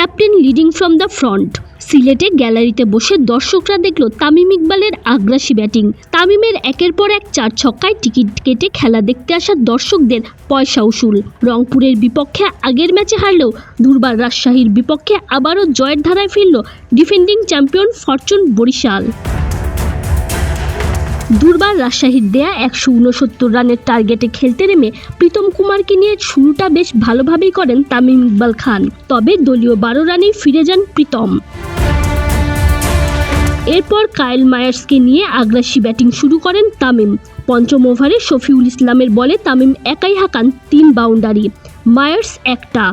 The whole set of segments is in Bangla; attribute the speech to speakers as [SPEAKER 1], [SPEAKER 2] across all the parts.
[SPEAKER 1] Captain leading from the front. সিলেটে গ্যালারিতে বসে দর্শকরা দেখল তামিম ইকবালের আগ্রাসী ব্যাটিং। তামিমের একের পর এক চার ছক্কায় টিকিট কেটে খেলা দেখতে আসা দর্শকদের পয়সা উসুল। রংপুরের বিপক্ষে আগের ম্যাচে হারলেও দুর্বার রাজশাহীর বিপক্ষে আবারও জয়ের ধারায় ফিরল ডিফেন্ডিং চ্যাম্পিয়ন ফরচুন বরিশাল। দুর্বার রাজশাহীর দেয়া একশো উনসত্তর রানের টার্গেটে খেলতে নেমে প্রীতম কুমারকে নিয়ে শুরুটা বেশ ভালোভাবেই করেন তামিম ইকবাল খান। তবে দলীয় বারো রানেই ফিরে যান প্রীতম। এরপর কায়েল মায়ার্সকে নিয়ে আগ্রাসী ব্যাটিং শুরু করেন তামিম। পঞ্চম ওভারে শফিউল ইসলামের বলে তামিম একাই হাঁকান তিন বাউন্ডারি। মায়ার্স একটা।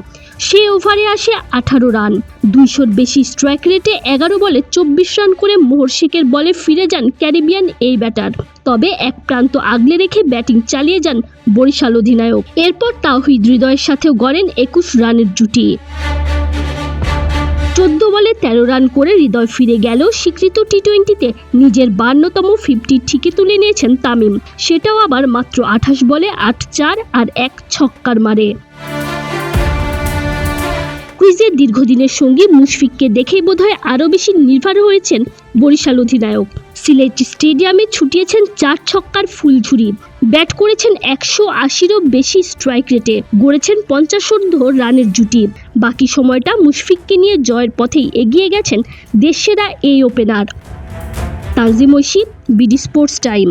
[SPEAKER 1] সে ওভারে আসে আঠারো রান। দুইশোর বেশি স্ট্রাইক রেটে এগারো বলে চব্বিশ রান করে মোহর বলে ফিরে যান ক্যারিবিয়ান এই ব্যাটার তবে এক প্রান্ত আগলে রেখে ব্যাটিং চালিয়ে যান বরিশাল অধিনায়ক। এরপর তাওহিদ হৃদয়ের সাথেও গড়েন একুশ রানের জুটি। চোদ্দ বলে তেরো রান করে হৃদয় ফিরে গেলেও স্বীকৃত টি টোয়েন্টিতে নিজের বান্নতম ফিফটি ঠিকই তুলে নিয়েছেন তামিম। সেটাও আবার মাত্র আঠাশ বলে আট চার আর এক ছক্কার মারে। কুইজের দীর্ঘদিনের সঙ্গী মুশফিককে দেখেই বোধহয় আরও বেশি নির্ভর হয়েছেন বরিশাল অধিনায়ক। সিলেট স্টেডিয়ামে ছুটিয়েছেন চার ছক্কার ফুলঝুরি। ব্যাট করেছেন একশো আশিরও বেশি স্ট্রাইক রেটে। গড়েছেন পঞ্চাশোর্ধ রানের জুটি। বাকি সময়টা মুশফিককে নিয়ে জয়ের পথেই এগিয়ে গেছেন দেশসেরা এই opener. Tanzim Oishi, BD sports time.